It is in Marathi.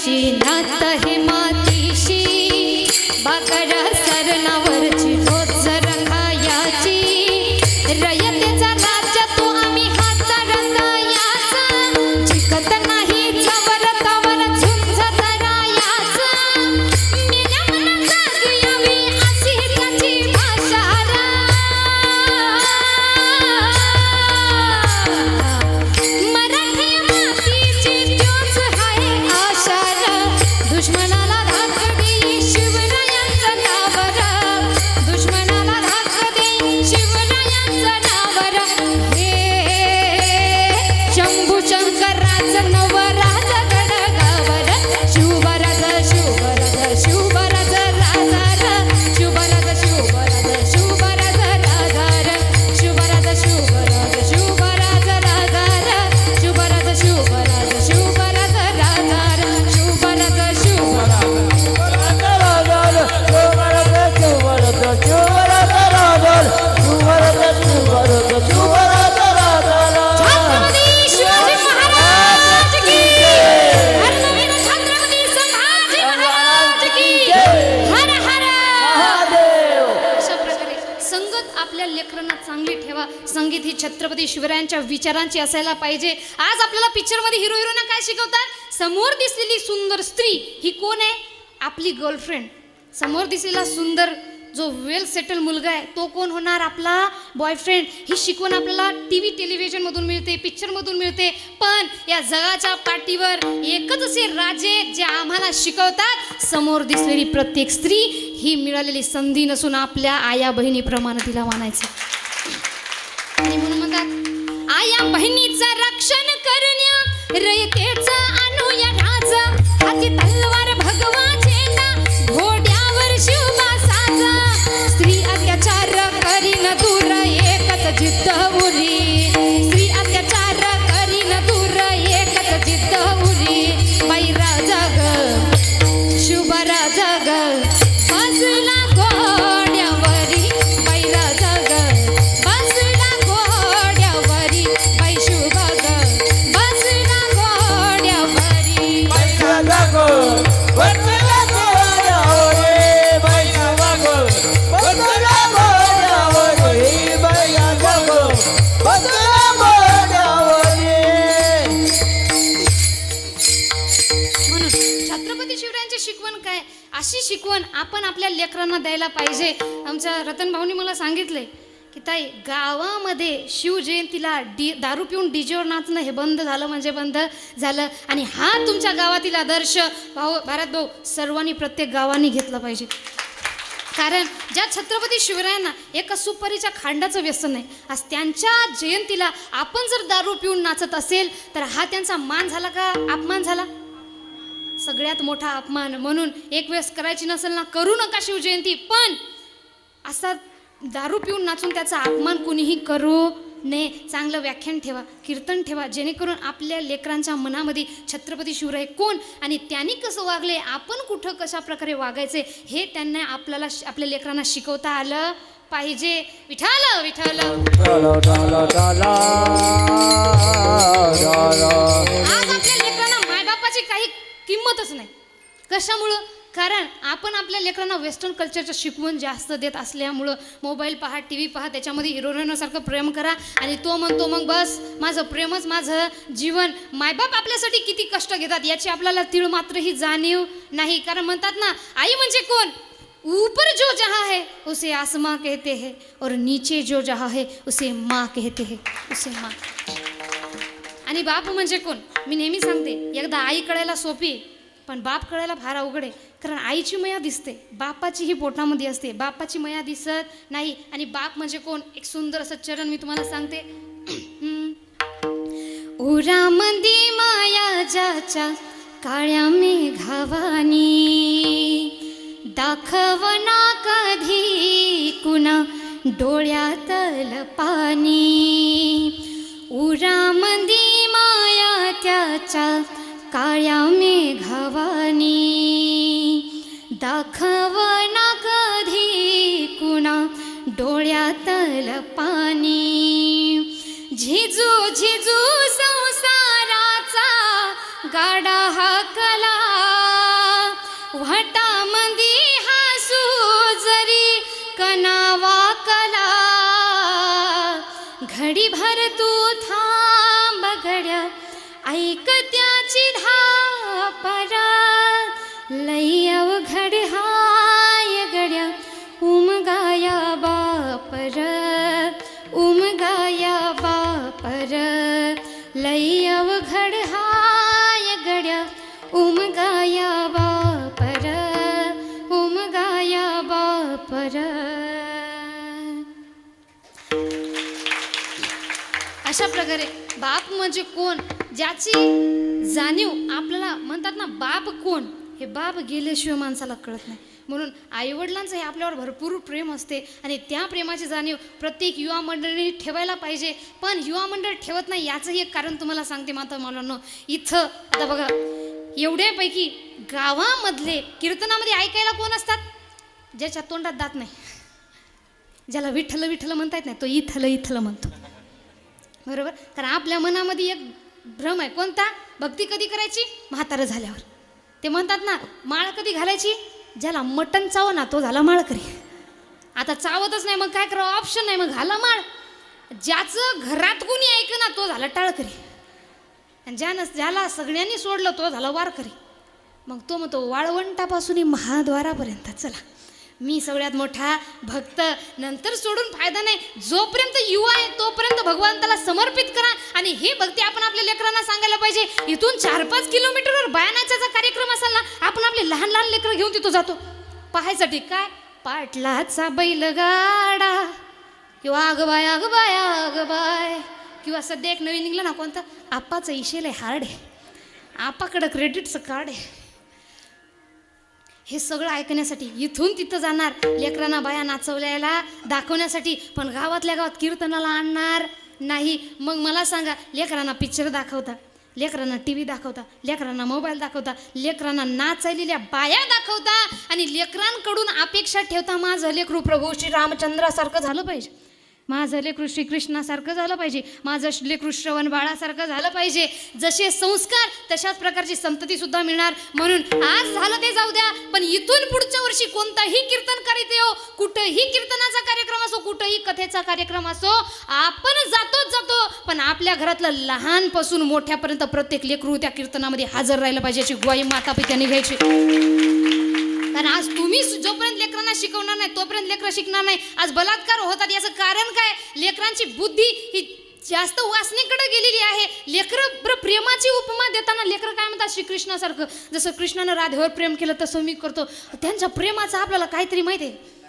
वारीशी नात हे शिवरायांच्या विचारांची असायला पाहिजे. आज आपल्याला पिक्चरमध्ये हिरो हिरोना काय शिकवतात? समोर दिसलेली सुंदर स्त्री ही कोण आहे? आपली गर्लफ्रेंड समोर दिसलेला सुंदर जो वेल सेटल मुलगा आहे तो कोण होणार? आपला बॉयफ्रेंड ही शिकवण आपल्याला टी व्ही टेलिव्हिजनमधून मिळते पिक्चरमधून मिळते. पण या जगाच्या पाठीवर एकच असे राजे जे आम्हाला शिकवतात समोर दिसलेली प्रत्येक स्त्री ही मिळालेली संधी नसून आपल्या आया बहिणीप्रमाणे तिला मानायचं. बहिणीचं रक्षण करण्या रयतेचं शिकवण काय? अशी शिकवण आपण आपल्या लेकरांना द्यायला पाहिजे. आमच्या रतन भाऊनी मला सांगितले की ताई गावामध्ये शिवजयंतीला डी दारू पिऊन डीजेवर नाचणं हे बंद झालं म्हणजे बंद झालं. आणि हा तुमच्या गावातील आदर्श भाऊ भारत भाऊ सर्वांनी प्रत्येक गावांनी घेतला पाहिजे. कारण ज्या छत्रपती शिवरायांना एका सुपारीच्या खांडाचं व्यसन आहे आज त्यांच्या जयंतीला आपण जर दारू पिऊन नाचत असेल तर हा त्यांचा मान झाला का अपमान झाला? सगळ्यात मोठा अपमान म्हणून एक वेळेस करायची नसेल ना करू नका शिवजयंती पण असा दारू पिऊन नाचून त्याचा अपमान कुणीही करू नये. चांगलं व्याख्यान ठेवा कीर्तन ठेवा जेणेकरून आपल्या लेकरांच्या मनामध्ये छत्रपती शिवराय कोण आणि त्यांनी कसं वागले आपण कुठं कशा प्रकारे वागायचे हे त्यांना आपल्याला आपल्या लेकरांना शिकवता आलं पाहिजे. विठाल विठाल आज आपल्या लेकरांना मायबापाची काही किंमतच नाही. कशामुळं? कारण आपण आपल्या लेकरांना वेस्टर्न कल्चरचं शिकवण जास्त देत असल्यामुळं मोबाईल पहा टी व्ही पहा त्याच्यामध्ये हिरोईनसारखं प्रेम करा आणि तो म्हणतो मग बस माझं प्रेमच माझं जीवन. मायबाप आपल्यासाठी किती कष्ट घेतात याची आपल्याला तीळ मात्रही जाणीव नाही. कारण म्हणतात ना आई म्हणजे कोण? ऊपर जो जहाँ है उसे आसमां कहते हैं. और नीचे जो जहाँ है उसे माँ कहते हैं. उसे माँ. आणि बाप म्हणजे कोण? मी नेहमी सांगते एकदा आई कळायला सोपी पण बाप कळायला फार अवघड आहे. कारण आईची मया दिसते बापाची ही पोटामध्ये असते. बापाची मया दिसत नाही आणि बाप म्हणजे कोण? एक सुंदर असं चरण मी तुम्हाला सांगते. हम्म. उरामंदी माया ज्याच्या काळ्या मेघावानी दाखवना कधी कुणा डोळ्यातल पाणी झिजू झिजू संसाराचा गाडा हाकला. वाटामंदी हासू जरी कनावा कला. घडी भर तू थांब घड्या ऐक अवघड हाय गड्या उमगाया बापर उमगाया बापर अशा प्रकारे बाप म्हणजे कोण? ज्याची जाणीव आपल्याला म्हणतात ना बाप कोण? हे बाप गेल्याशिवाय माणसाला कळत नाही. म्हणून आईवडिलांचं हे आपल्यावर भरपूर प्रेम असते आणि त्या प्रेमाची जाणीव प्रत्येक युवा मंडळीने ठेवायला पाहिजे. पण युवा मंडळ ठेवत नाही याचंही एक कारण तुम्हाला सांगते माता मुलांना इथं आता बघा एवढ्यापैकी गावामधले कीर्तनामध्ये ऐकायला कोण असतात? ज्याच्या तोंडात दात नाही. ज्याला विठ्ठल विठ्ठल म्हणता येत नाही तो इथलं इथलं म्हणतो. बरोबर? कारण आपल्या मनामध्ये एक भ्रम आहे. कोणता? भक्ती कधी करायची? म्हातारं झाल्यावर. ते म्हणतात ना माळ कधी घालायची? ज्याला मटण चाव ना तो झाला माळकरी. आता चावतच नाही मग काय करावं? ऑप्शन नाही मग घाला माळ. ज्याचं घरात कोणी ऐक ना तो झाला टाळकरी. आणि ज्यानं ज्याला सगळ्यांनी सोडलं तो झाला वारकरी. मग तो म्हणतो वाळवंटापासून महाद्वारापर्यंत चला. मी सगळ्यात मोठा भक्त. नंतर सोडून फायदा नाही. जोपर्यंत युवा आहे तोपर्यंत भगवंताला समर्पित करा. आणि ही भक्ती आपण आपल्या लेकरांना सांगायला पाहिजे. इथून चार पाच किलोमीटरवर बयानाचा कार्यक्रम असेल ना आपण आपले लहान लहान लेकरं घेऊन तिथं जातो. पाहायसाठी काय? पाटलाचा बैल गाडा किंवा अगबाय अगबाय अगबाय किंवा सध्या एक नवीन निघलं ना कोणतं? आप्पाचं इशेल आहे हार्ड आहे. आपाकडं क्रेडिटचं कार्ड आहे. हे सगळं ऐकण्यासाठी इथून तिथं जाणार लेकरांना बाया नाचवल्याला दाखवण्यासाठी. पण गावातल्या गावात कीर्तनाला आणणार नाही. मग मला सांगा लेकरांना पिक्चर दाखवता लेकरांना टी व्ही दाखवता लेकरांना मोबाईल दाखवता लेकरांना नाचलेल्या बाया दाखवता आणि लेकरांकडून अपेक्षा ठेवता माझं लेकरू प्रभू श्री रामचंद्रासारखं झालं पाहिजे. माझं लेकरू श्रीकृष्णासारखं झालं पाहिजे. माझं लेकरू श्रवण बाळासारखं झालं पाहिजे. जसे संस्कार तशाच प्रकारची संतती सुद्धा मिळणार. म्हणून आज झालं ते जाऊ द्या. पण इथून पुढच्या वर्षी कोणताही कीर्तन करीत येऊ कुठंही कीर्तनाचा कार्यक्रम असो कुठंही कथेचा कार्यक्रम असो आपण जातोच जातो. पण आपल्या घरातलं लहानपासून मोठ्यापर्यंत प्रत्येक लेकरू त्या कीर्तनामध्ये हजर राहिलं पाहिजे अशी ग्वाही माता पित्याने घ्यायची. कारण आज तुम्ही जोपर्यंत लेकरांना शिकवणार नाही तोपर्यंत लेकरं शिकणार नाही. आज बलात्कार होतात याचं कारण काय? लेकरांची बुद्धी ही जास्त वासनेकडे गेलेली आहे. लेकरं प्रेमाची उपमा देताना लेकरं काय म्हणतात श्रीकृष्णासारखं? जसं कृष्णानं राधेवर प्रेम केलं तसं मी करतो. त्यांच्या प्रेमाचं आपल्याला काहीतरी माहिती आहे.